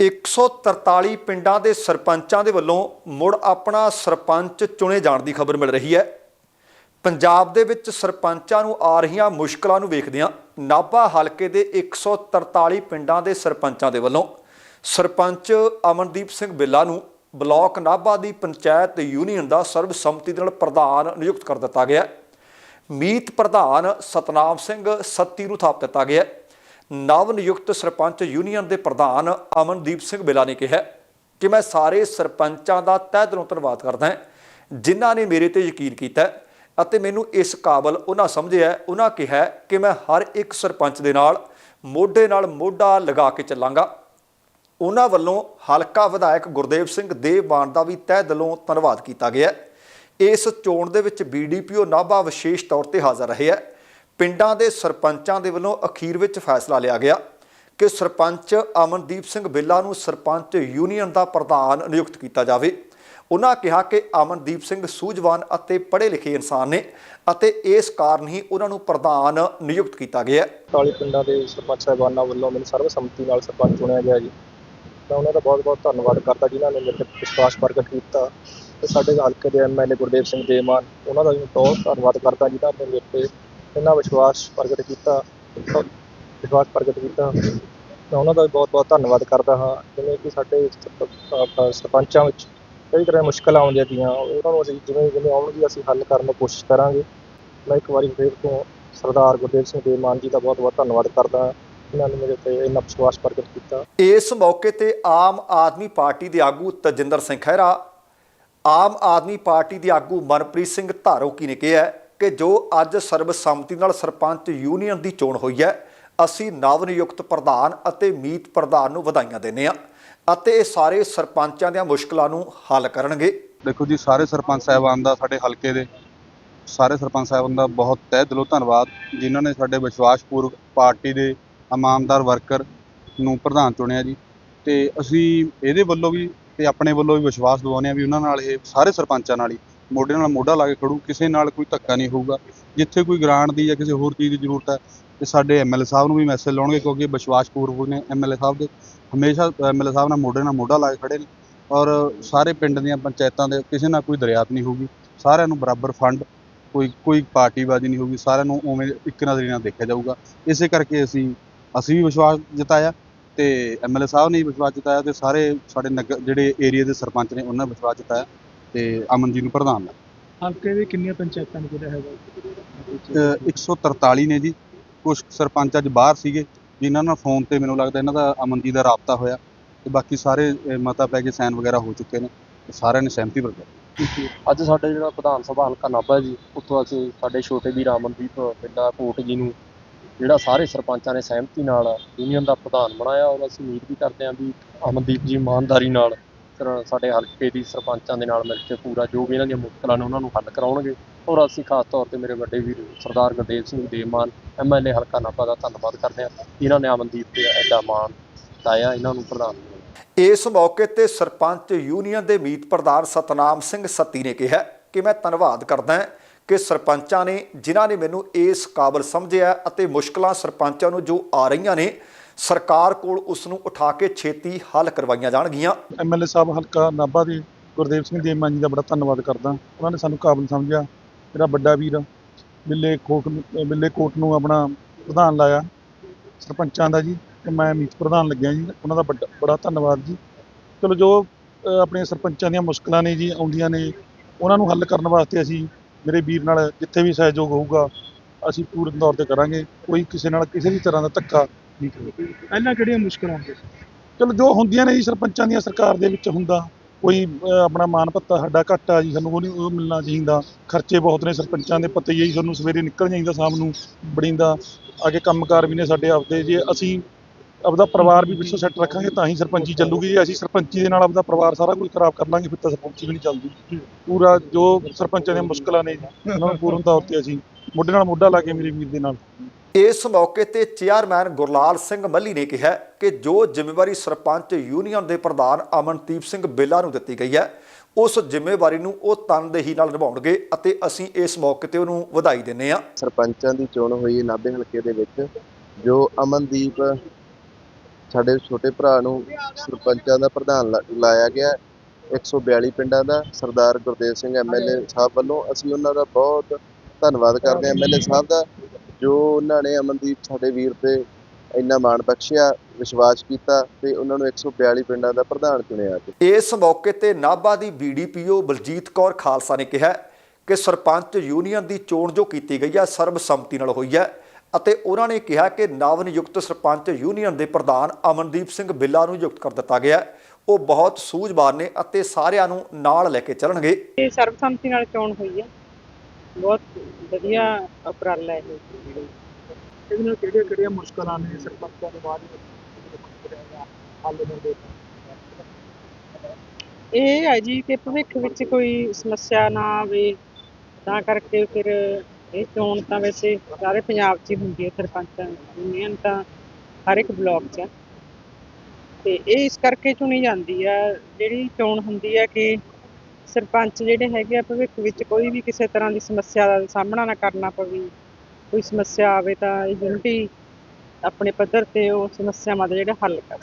143 ਪਿੰਡਾਂ ਦੇ ਸਰਪੰਚਾਂ ਦੇ ਵੱਲੋਂ ਮੁੜ ਆਪਣਾ ਸਰਪੰਚ ਚੁਣੇ ਜਾਣ ਦੀ ਖਬਰ ਮਿਲ ਰਹੀ ਹੈ। ਪੰਜਾਬ ਦੇ ਵਿੱਚ ਸਰਪੰਚਾਂ ਨੂੰ ਆ ਰਹੀਆਂ ਮੁਸ਼ਕਲਾਂ ਨੂੰ ਵੇਖਦਿਆਂ ਨਾਭਾ ਹਲਕੇ ਦੇ 143 ਪਿੰਡਾਂ ਦੇ ਸਰਪੰਚਾਂ ਦੇ ਵੱਲੋਂ ਸਰਪੰਚ ਅਮਨਦੀਪ ਸਿੰਘ ਬਿੱਲਾ ਨੂੰ ਬਲਾਕ ਨਾਭਾ ਦੀ ਪੰਚਾਇਤ ਯੂਨੀਅਨ ਦਾ ਸਰਬਸੰਮਤੀ ਦੇ ਨਾਲ ਪ੍ਰਧਾਨ ਨਿਯੁਕਤ ਕਰ ਦਿੱਤਾ ਗਿਆ। ਮੀਤ ਪ੍ਰਧਾਨ ਸਤਨਾਮ ਸਿੰਘ ਸੱਤੀ ਨੂੰ ਥਾਪ ਦਿੱਤਾ ਗਿਆ। ਨਵ ਨਿਯੁਕਤ ਸਰਪੰਚ ਯੂਨੀਅਨ ਦੇ ਪ੍ਰਧਾਨ ਅਮਨਦੀਪ ਸਿੰਘ ਬਿੱਲਾ ਨੇ ਕਿਹਾ ਕਿ ਮੈਂ ਸਾਰੇ ਸਰਪੰਚਾਂ ਦਾ ਤਹਿ ਦਿਲੋਂ ਧੰਨਵਾਦ ਕਰਦਾ ਹਾਂ, ਜਿਨ੍ਹਾਂ ਨੇ ਮੇਰੇ ਤੇ ਯਕੀਨ ਕੀਤਾ ਅਤੇ ਮੈਨੂੰ ਇਸ ਕਾਬਲ ਉਹਨਾਂ ਸਮਝਿਆ ਉਹਨਾਂ ਕਿਹਾ ਕਿ ਮੈਂ ਹਰ ਇੱਕ ਸਰਪੰਚ ਦੇ ਨਾਲ, ਮੋਢੇ ਨਾਲ ਮੋਢਾ ਲਗਾ ਕੇ ਚੱਲਾਂਗਾ। ਉਹਨਾਂ ਵੱਲੋਂ ਹਲਕਾ ਵਿਧਾਇਕ ਗੁਰਦੇਵ ਸਿੰਘ ਦੇਵਬਾਨ ਦਾ ਵੀ ਤਹਿ ਦਿਲੋਂ ਧੰਨਵਾਦ ਕੀਤਾ ਗਿਆ ਇਸ ਚੋਣ ਦੇ ਵਿੱਚ ਬੀਡੀਪੀਓ ਨਾਭਾ ਵਿਸ਼ੇਸ਼ ਤੌਰ ਤੇ ਹਾਜ਼ਰ ਰਹੇ ਹੈ। ਪਿੰਡਾਂ ਦੇ ਸਰਪੰਚਾਂ ਦੇ ਵੱਲੋਂ ਅਖੀਰ ਵਿੱਚ ਫੈਸਲਾ ਲਿਆ ਗਿਆ ਕਿ ਸਰਪੰਚ ਅਮਨਦੀਪ ਸਿੰਘ ਬਿੱਲਾ ਨੂੰ ਸਰਪੰਚ ਯੂਨੀਅਨ ਦਾ ਪ੍ਰਧਾਨ ਨਿਯੁਕਤ ਕੀਤਾ ਜਾਵੇ। ਉਹਨਾਂ ਕਿਹਾ ਕਿ ਅਮਨਦੀਪ ਸਿੰਘ ਸੂਝਵਾਨ ਅਤੇ ਪੜ੍ਹੇ ਲਿਖੇ ਇਨਸਾਨ ਨੇ ਅਤੇ ਇਸ ਕਾਰਨ ਹੀ ਉਹਨਾਂ ਨੂੰ ਪ੍ਰਧਾਨ ਨਿਯੁਕਤ ਕੀਤਾ ਗਿਆ ਹੈ। 40 ਪਿੰਡਾਂ ਦੇ ਸਰਪੰਚ ਸਾਹਿਬਾਨਾਂ ਵੱਲੋਂ ਮੈਨੂੰ ਸਰਬਸੰਮਤੀ ਨਾਲ ਸਰਪੰਚ ਚੁਣਿਆ ਗਿਆ ਜੀ। ਮੈਂ ਉਹਨਾਂ ਦਾ ਬਹੁਤ ਬਹੁਤ ਧੰਨਵਾਦ ਕਰਦਾ ਜਿਨ੍ਹਾਂ ਨੇ ਮੇਰੇ ਤੇ ਵਿਸ਼ਵਾਸ ਪ੍ਰਗਟ ਕੀਤਾ ਤੇ ਸਾਡੇ ਹਲਕੇ ਦੇ ਐਮਐਲਏ ਗੁਰਦੇਵ ਸਿੰਘ ਦੇਮਾਨ ਉਹਨਾਂ ਦਾ ਵੀ ਬਹੁਤ ਧੰਨਵਾਦ ਕਰਦਾ ਜਿਨ੍ਹਾਂ ਨੇ ਮੇਰੇ ਤੇ ਇੰਨਾ ਵਿਸ਼ਵਾਸ ਪ੍ਰਗਟ ਕੀਤਾ, ਵਿਸ਼ਵਾਸ ਪ੍ਰਗਟ ਕੀਤਾ। ਮੈਂ ਉਹਨਾਂ ਦਾ ਵੀ ਬਹੁਤ ਬਹੁਤ ਧੰਨਵਾਦ ਕਰਦਾ ਹਾਂ। ਜਿਵੇਂ ਕਿ ਸਾਡੇ ਸਰਪੰਚਾਂ ਵਿੱਚ ਕਈ ਤਰ੍ਹਾਂ ਦੀਆਂ ਮੁਸ਼ਕਲਾਂ ਆਉਂਦੀਆਂ ਤੀਆਂ ਉਹਨਾਂ ਨੂੰ ਅਸੀਂ ਜਿਵੇਂ ਜਿਵੇਂ ਆਉਣਗੀਆਂ ਅਸੀਂ ਹੱਲ ਕਰਨ ਦੀ ਕੋਸ਼ਿਸ਼ ਕਰਾਂਗੇ। ਮੈਂ ਇੱਕ ਵਾਰੀ ਫਿਰ ਤੋਂ ਸਰਦਾਰ ਗੁਰਦੇਵ ਸਿੰਘ ਦੇਮਾਨ ਜੀ ਦਾ ਬਹੁਤ ਬਹੁਤ ਧੰਨਵਾਦ ਕਰਦਾ ਹਾਂ। ਇਹਨਾਂ ਨੇ ਮੇਰੇ ਤੇ ਇੰਨਾ ਵਿਸ਼ਵਾਸ ਪ੍ਰਗਟ ਕੀਤਾ। ਇਸ ਮੌਕੇ ਤੇ ਆਮ ਆਦਮੀ ਪਾਰਟੀ ਦੇ ਆਗੂ ਤਜਿੰਦਰ ਸਿੰਘ ਖਹਿਰਾ, ਆਮ ਆਦਮੀ ਪਾਰਟੀ ਦੇ ਆਗੂ ਮਨਪ੍ਰੀਤ ਸਿੰਘ ਧਾਰੋਕੀ ਨੇ ਕਿਹਾ ਕਿ ਜੋ ਅੱਜ ਸਰਬਸੰਮਤੀ ਨਾਲ ਸਰਪੰਚ ਯੂਨੀਅਨ ਦੀ ਚੋਣ ਹੋਈ ਹੈ, ਅਸੀਂ ਨਵ ਨਿਯੁਕਤ ਪ੍ਰਧਾਨ ਅਤੇ ਮੀਤ ਪ੍ਰਧਾਨ ਨੂੰ ਵਧਾਈਆਂ ਦਿੰਦੇ ਹਾਂ ਅਤੇ ਇਹ ਸਾਰੇ ਸਰਪੰਚਾਂ ਦੀਆਂ ਮੁਸ਼ਕਲਾਂ ਨੂੰ ਹੱਲ ਕਰਨਗੇ। ਦੇਖੋ ਜੀ, ਸਾਰੇ ਸਰਪੰਚ ਸਾਹਿਬਾਨ ਦਾ ਸਾਡੇ ਹਲਕੇ ਦੇ, ਸਾਰੇ ਸਰਪੰਚ ਸਾਹਿਬਾਨ ਦਾ ਬਹੁਤ ਤਹਿ ਦਿਲੋਂ ਧੰਨਵਾਦ, ਜਿਨ੍ਹਾਂ ਨੇ ਸਾਡੇ ਵਿਸ਼ਵਾਸਪੂਰਵਕ ਪਾਰਟੀ ਦੇ ਇਮਾਨਦਾਰ ਵਰਕਰ ਨੂੰ ਪ੍ਰਧਾਨ ਚੁਣਿਆ ਜੀ। ਤੇ ਅਸੀਂ ਇਹਦੇ ਵੱਲੋਂ ਵੀ ਤੇ ਆਪਣੇ ਵੱਲੋਂ ਵੀ ਵਿਸ਼ਵਾਸ ਦਿਵਾਉਂਦੇ ਹਾਂ ਵੀ ਉਹਨਾਂ ਨਾਲ ਇਹ ਸਾਰੇ ਸਰਪੰਚਾਂ ਨਾਲ ਹੀ ਮੋਢੇ ਨਾਲ ਮੋਢਾ ਲਾ ਕੇ ਖੜੂ, ਕਿਸੇ ਨਾਲ ਕੋਈ ਧੱਕਾ ਨਹੀਂ ਹੋਊਗਾ। ਜਿੱਥੇ ਕੋਈ ਗ੍ਰਾਂਟ ਦੀ ਜਾਂ ਕਿਸੇ ਹੋਰ ਚੀਜ਼ ਦੀ ਜ਼ਰੂਰਤ ਹੈ, ਤੇ ਸਾਡੇ ਐਮਐਲਏ ਸਾਹਿਬ ਨੂੰ ਵੀ ਮੈਸੇਜ ਲਾਉਣਗੇ, ਕਿਉਂਕਿ ਵਿਸ਼ਵਾਸਪੂਰਵਕ ਨੇ ਐਮਐਲਏ ਸਾਹਿਬ ਦੇ। ਹਮੇਸ਼ਾ ਐਮਐਲਏ ਸਾਹਿਬ ਨਾਲ ਮੋਢੇ ਨਾਲ ਮੋਢਾ ਲਾ ਕੇ ਖੜੇ ਨੇ। ਔਰ ਸਾਰੇ ਪਿੰਡ ਦੀਆਂ ਪੰਚਾਇਤਾਂ ਦੇ ਕਿਸੇ ਨਾਲ ਕੋਈ ਦਰਿਆਤ ਨਹੀਂ ਹੋਊਗੀ। ਸਾਰਿਆਂ ਨੂੰ ਬਰਾਬਰ ਫੰਡ, ਕੋਈ ਕੋਈ ਪਾਰਟੀਬਾਜ਼ੀ ਨਹੀਂ ਹੋਊਗੀ। ਸਾਰਿਆਂ ਨੂੰ ਉਵੇਂ ਇੱਕ ਨਜ਼ਰੀ ਨਾਲ ਦੇਖਿਆ ਜਾਊਗਾ। ਇਸੇ ਕਰਕੇ ਅਸੀਂ ਅਸੀਂ ਵੀ ਵਿਸ਼ਵਾਸ ਜਤਾਇਆ ਤੇ ਐਮਐਲਏ ਸਾਹਿਬ ਨੇ ਵਿਸ਼ਵਾਸ ਜਤਾਇਆ ਤੇ ਸਾਰੇ ਸਾਡੇ ਨਗਰ, ਜਿਹੜੇ ਏਰੀਆ ਦੇ ਸਰਪੰਚ ਨੇ, ਉਹਨਾਂ ਨੇ ਵਿਸ਼ਵਾਸ ਜਤਾਇਆ। ਤੇ ਅਮਨ ਜੀ ਨੂੰ ਪ੍ਰਧਾਨ ਹੈ ਹਲਕੇ ਦੇ ਕਿੰਨੀਆਂ ਪੰਚਾਇਤਾਂ ਨੂੰ ਜਿਹੜਾ ਹੈਗਾ? ਅਹ 143 ਨੇ ਜੀ। ਕੁਝ ਸਰਪੰਚ ਅੱਜ ਬਾਹਰ ਸੀਗੇ ਜਿਨ੍ਹਾਂ ਨਾਲ ਫੋਨ ਤੇ ਮੈਨੂੰ ਲੱਗਦਾ ਇਹਨਾਂ ਦਾ ਅਮਨ ਜੀ ਦਾ ਰਾਬਤਾ ਹੋਇਆ। ਤੇ ਬਾਕੀ ਸਾਰੇ ਅਹ, ਮਤਾ ਪੈ ਕੇ ਸਾਈਨ ਵਗੈਰਾ ਹੋ ਚੁੱਕੇ ਨੇ। ਤੇ ਸਾਰਿਆਂ ਨੇ ਸਹਿਮਤੀ ਪ੍ਰਗਟ ਅੱਜ ਸਾਡੇ ਜਿਹੜਾ ਵਿਧਾਨ ਸਭਾ ਹਲਕਾ ਨਾਭਾ ਜੀ ਉੱਥੋਂ ਅਸੀਂ ਸਾਡੇ ਛੋਟੇ ਵੀਰ ਅਮਨਦੀਪ ਪਿੰਡਾ ਕੋਟ ਜੀ ਨੂੰ ਜਿਹੜਾ ਸਾਰੇ ਸਰਪੰਚਾਂ ਨੇ ਸਹਿਮਤੀ ਨਾਲ ਯੂਨੀਅਨ ਦਾ ਪ੍ਰਧਾਨ ਬਣਾਇਆ ਔਰ ਅਸੀਂ ਉਮੀਦ ਵੀ ਕਰਦੇ ਹਾਂ ਵੀ ਅਮਨਦੀਪ ਜੀ ਇਮਾਨਦਾਰੀ ਨਾਲ ਫਿਰ ਸਾਡੇ ਹਲਕੇ ਦੀ ਸਰਪੰਚਾਂ ਦੇ ਨਾਲ ਮਿਲ ਕੇ ਪੂਰਾ ਜੋ ਵੀ ਇਹਨਾਂ ਦੀਆਂ ਮੁਸ਼ਕਲਾਂ ਨੇ ਉਹਨਾਂ ਨੂੰ ਹੱਲ ਕਰਾਉਣਗੇ। ਔਰ ਅਸੀਂ ਖਾਸ ਤੌਰ ਤੇ ਮੇਰੇ ਵੱਡੇ ਵੀਰ ਸਰਦਾਰ ਗੁਰਦੇਵ ਸਿੰਘ ਦੇਵਮਾਨ ਐਮਐਲਏ ਹਲਕਾ ਨਾਭਾ ਦਾ ਧੰਨਵਾਦ ਕਰਦੇ ਹਾਂ। ਜਿਨ੍ਹਾਂ ਨੇ ਅਮਨਦੀਪ ਤੇ ਐਡਾ ਮਾਣ ਲਾਇਆ, ਇਹਨਾਂ ਨੂੰ ਪ੍ਰਧਾਨ ਇਸ ਮੌਕੇ ਤੇ ਸਰਪੰਚ ਯੂਨੀਅਨ ਦੇ ਮੀਤ ਪ੍ਰਧਾਨ ਸਤਨਾਮ ਸਿੰਘ ਸੱਤੀ ਨੇ ਕਿਹਾ ਕਿ ਮੈਂ ਧੰਨਵਾਦ ਕਰਦਾ ਹਾਂ ਕਿ ਸਰਪੰਚਾਂ ਨੇ, ਜਿਨ੍ਹਾਂ ਨੇ ਮੈਨੂੰ ਇਸ ਕਾਬਲ ਸਮਝਿਆ ਅਤੇ ਮੁਸ਼ਕਲਾਂ ਸਰਪੰਚਾਂ ਨੂੰ ਜੋ ਆ ਰਹੀਆਂ ਨੇ ਸਰਕਾਰ ਕੋਲ ਉਸ ਨੂੰ ਉਠਾ ਕੇ ਛੇਤੀ ਹੱਲ ਕਰਵਾਈਆਂ ਜਾਣਗੀਆਂ। ਐਮਐਲਏ ਸਾਹਿਬ ਹਲਕਾ ਨਾਭਾ ਦੇ ਗੁਰਦੇਵ ਸਿੰਘ ਦੇਵਮਾਨ ਜੀ ਦਾ ਬੜਾ ਧੰਨਵਾਦ ਕਰਦਾ। ਉਹਨਾਂ ਨੇ ਸਾਨੂੰ ਕਾਬਲ ਸਮਝਿਆ। ਮੇਰਾ ਵੱਡਾ ਵੀਰ ਬਿੱਲੇ ਕੋਟ ਬਿੱਲੇ ਕੋਟ ਨੂੰ ਆਪਣਾ ਪ੍ਰਧਾਨ ਲਾਇਆ। ਸਰਪੰਚਾਂ ਦਾ ਜੀ ਤੇ ਮੈਂ ਮੀਤ ਪ੍ਰਧਾਨ ਲੱਗਿਆ ਜੀ। ਉਹਨਾਂ ਦਾ ਵੱਡਾ ਬੜਾ ਧੰਨਵਾਦ ਜੀ। ਚਲੋ ਜੋ ਅ, ਆਪਣੇ ਸਰਪੰਚਾਂ ਦੀਆਂ ਮੁਸ਼ਕਲਾਂ ਨੇ ਜੀ ਆਉਂਦੀਆਂ ਨੇ ਉਹਨਾਂ ਨੂੰ ਹੱਲ ਕਰਨ ਵਾਸਤੇ ਅਸੀਂ ਮੇਰੇ ਵੀਰ ਨਾਲ ਜਿੱਥੇ ਵੀ ਸਹਿਯੋਗ ਹੋਊਗਾ ਅਸੀਂ ਪੂਰਨ ਤੌਰ ਤੇ ਕਰਾਂਗੇ। ਕੋਈ ਕਿਸੇ ਨਾਲ ਕਿਸੇ ਵੀ ਤਰ੍ਹਾਂ ਦਾ ਧੱਕਾ ਨਹੀਂ ਕਰੇਗਾ ਪਹਿਲਾਂ ਕਿਹੜੀਆਂ ਮੁਸ਼ਕਲਾਂ ਆਉਂਦੀਆਂ ਚਲੋ, ਜੋ ਹੁੰਦੀਆਂ ਨੇ ਜੀ ਸਰਪੰਚਾਂ ਦੀਆਂ ਸਰਕਾਰ ਦੇ ਵਿੱਚ ਹੁੰਦਾ। ਕੋਈ ਆਪਣਾ ਮਾਨ ਭੱਤਾ ਸਾਡਾ ਘੱਟ ਆ ਜੀ, ਸਾਨੂੰ ਉਹ ਨਹੀਂ, ਉਹ ਮਿਲਣਾ ਚਾਹੀਦਾ। ਖਰਚੇ ਬਹੁਤ ਨੇ, ਸਰਪੰਚਾਂ ਦੇ ਪਤਾ ਹੀ ਹੈ ਜੀ, ਸਾਨੂੰ ਸਵੇਰੇ ਨਿਕਲ ਜਾਈਦਾ ਸ਼ਾਮ ਨੂੰ ਬੜੀਂਦਾ। ਅੱਗੇ ਕੰਮਕਾਰ ਵੀ ਨੇ ਸਾਡੇ ਆਪਦੇ, ਜੇ ਅਸੀਂ ਆਪਦਾ ਪਰਿਵਾਰ ਵੀ ਪਿੱਛੋਂ ਸੈੱਟ ਰੱਖਾਂਗੇ ਤਾਂ ਹੀ ਸਰਪੰਚੀ ਚੱਲੂਗੀ ਜੇ। ਅਸੀਂ ਸਰਪੰਚੀ ਦੇ ਨਾਲ ਆਪਦਾ ਪਰਿਵਾਰ ਸਾਰਾ ਕੁਝ ਖਰਾਬ ਕਰ ਲਾਂਗੇ, ਫਿਰ ਤਾਂ ਸਰਪੰਚੀ ਵੀ ਨਹੀਂ ਚੱਲਦੀ। ਪੂਰਾ ਜੋ ਸਰਪੰਚਾਂ ਦੀਆਂ ਮੁਸ਼ਕਲਾਂ ਨੇ ਉਹਨਾਂ ਨੂੰ ਪੂਰਨ ਤੌਰ ਤੇ ਅਸੀਂ ਮੋਢੇ ਨਾਲ ਮੋਢਾ ਲਾ ਕੇ ਮੇਰੇ ਵੀਰ ਦੇ ਨਾਲ। ਇਸ ਮੌਕੇ ਤੇ ਚੇਅਰਮੈਨ ਗੁਰਲਾਲ ਸਿੰਘ ਮੱਲੀ ਨੇ ਕਿਹਾ ਕਿ ਜੋ ਜ਼ਿੰਮੇਵਾਰੀ ਸਰਪੰਚ ਯੂਨੀਅਨ ਦੇ ਪ੍ਰਧਾਨ ਅਮਨਦੀਪ ਸਿੰਘ ਬੇਲਾ ਨੂੰ ਦਿੱਤੀ ਗਈ ਹੈ, ਉਸ ਜ਼ਿੰਮੇਵਾਰੀ ਨੂੰ ਉਹ ਤਨਦੇਹੀ ਨਾਲ ਨਿਭਾਉਣਗੇ ਅਤੇ ਅਸੀਂ ਇਸ ਮੌਕੇ ਤੇ ਉਹਨੂੰ ਵਧਾਈ ਦਿੰਦੇ ਹਾਂ ਸਰਪੰਚਾਂ ਦੀ ਚੋਣ ਹੋਈ ਨਾਭੇ ਹਲਕੇ ਦੇ ਵਿੱਚ, ਜੋ ਅਮਨਦੀਪ ਸਾਡੇ ਛੋਟੇ ਭਰਾ ਨੂੰ ਸਰਪੰਚਾਂ ਦਾ ਪ੍ਰਧਾਨ ਲਾ- ਲਾਇਆ ਗਿਆ ਹੈ। 142 ਪਿੰਡਾਂ ਦਾ ਸਰਦਾਰ ਗੁਰਦੇਵ ਸਿੰਘ ਐਮਐਲਏ ਸਾਹਿਬ ਵੱਲੋਂ ਅਸੀਂ ਉਹਨਾਂ ਦਾ ਬਹੁਤ ਧੰਨਵਾਦ ਕਰਦੇ ਹਾਂ ਐਮਐਲਏ ਸਾਹਿਬ ਦਾ ਜੋ ਉਹਨਾਂ ਨੇ ਅਮਨਦੀਪ ਸਾਡੇ ਵੀਰ ਤੇ ਇੰਨਾ ਮਾਣ ਬਖਸ਼ਿਆ ਵਿਸ਼ਵਾਸ ਕੀਤਾ ਤੇ ਉਹਨਾਂ ਨੂੰ 142 ਪਿੰਡਾਂ ਦਾ ਪ੍ਰਧਾਨ ਚੁਣਿਆ ਅੱਜ। ਇਸ ਮੌਕੇ ਤੇ ਨਾਭਾ ਦੀ ਬੀਡੀਪੀਓ ਬਲਜੀਤ ਕੌਰ ਖਾਲਸਾ ਨੇ ਕਿਹਾ ਕਿ ਸਰਪੰਚ ਯੂਨੀਅਨ ਦੀ ਚੋਣ ਜੋ ਕੀਤੀ ਗਈ ਹੈ ਸਰਬਸੰਮਤੀ ਨਾਲ ਹੋਈ ਹੈ ਅਤੇ ਉਹਨਾਂ ਨੇ ਕਿਹਾ ਕਿ ਨਵ ਨਿਯੁਕਤ ਸਰਪੰਚ ਯੂਨੀਅਨ ਦੇ ਪ੍ਰਧਾਨ ਅਮਨਦੀਪ ਸਿੰਘ ਬਿੱਲਾ ਨੂੰ ਨਿਯੁਕਤ ਕਰ ਦਿੱਤਾ ਗਿਆ। ਉਹ ਬਹੁਤ ਸੂਝਵਾਨ ਨੇ ਅਤੇ ਸਾਰਿਆਂ ਨੂੰ ਨਾਲ ਲੈ ਕੇ ਚੱਲਣਗੇ। ਇਹ ਸਰਬਸੰਮਤੀ ਨਾਲ ਚੋਣ ਹੋਈ ਹੈ ਬਹੁਤ ਵਧੀਆ ਉਪਰਾਲਾ ਹੈ ਇਹ ਇਹਦੇ ਨਾਲ ਕਿਹੜੀਆਂ ਕਿਹੜੀਆਂ ਮੁਸ਼ਕਲਾਂ ਨੇ ਸਰਪੰਚਾਂ ਦੇ ਬਾਅਦ ਹੱਲ ਇਹ ਹੈ ਜੀ ਕਿ ਭਵਿੱਖ ਵਿੱਚ ਕੋਈ ਸਮੱਸਿਆ ਨਾ ਆਵੇ ਤਾਂ ਕਰਕੇ ਫਿਰ ਇਹ ਚੋਣ ਤਾਂ ਵੈਸੇ ਸਾਰੇ ਪੰਜਾਬ 'ਚ ਹੀ ਹੁੰਦੀ ਹੈ ਸਰਪੰਚ ਯੂਨੀਅਨ ਤਾਂ ਹਰ ਇੱਕ ਬਲਾਕ 'ਚ। ਤੇ ਇਹ ਇਸ ਕਰਕੇ ਚੁਣੀ ਜਾਂਦੀ ਆ ਜਿਹੜੀ ਚੋਣ ਹੁੰਦੀ ਹੈ ਕਿ ਸਰਪੰਚ ਜਿਹੜੇ ਹੈਗੇ ਆ, ਭਵਿੱਖ ਵਿੱਚ ਕੋਈ ਵੀ ਕਿਸੇ ਤਰ੍ਹਾਂ ਦੀ ਸਮੱਸਿਆ ਦਾ ਸਾਹਮਣਾ ਨਾ ਕਰਨਾ ਪਵੇ। ਕੋਈ ਸਮੱਸਿਆ ਆਵੇ ਤਾਂ ਇਹ ਯੂਨਿਟੀ ਆਪਣੇ ਪੱਧਰ ਤੇ ਉਹ ਸਮੱਸਿਆਵਾਂ ਦਾ ਜਿਹੜਾ ਹੱਲ ਕਰ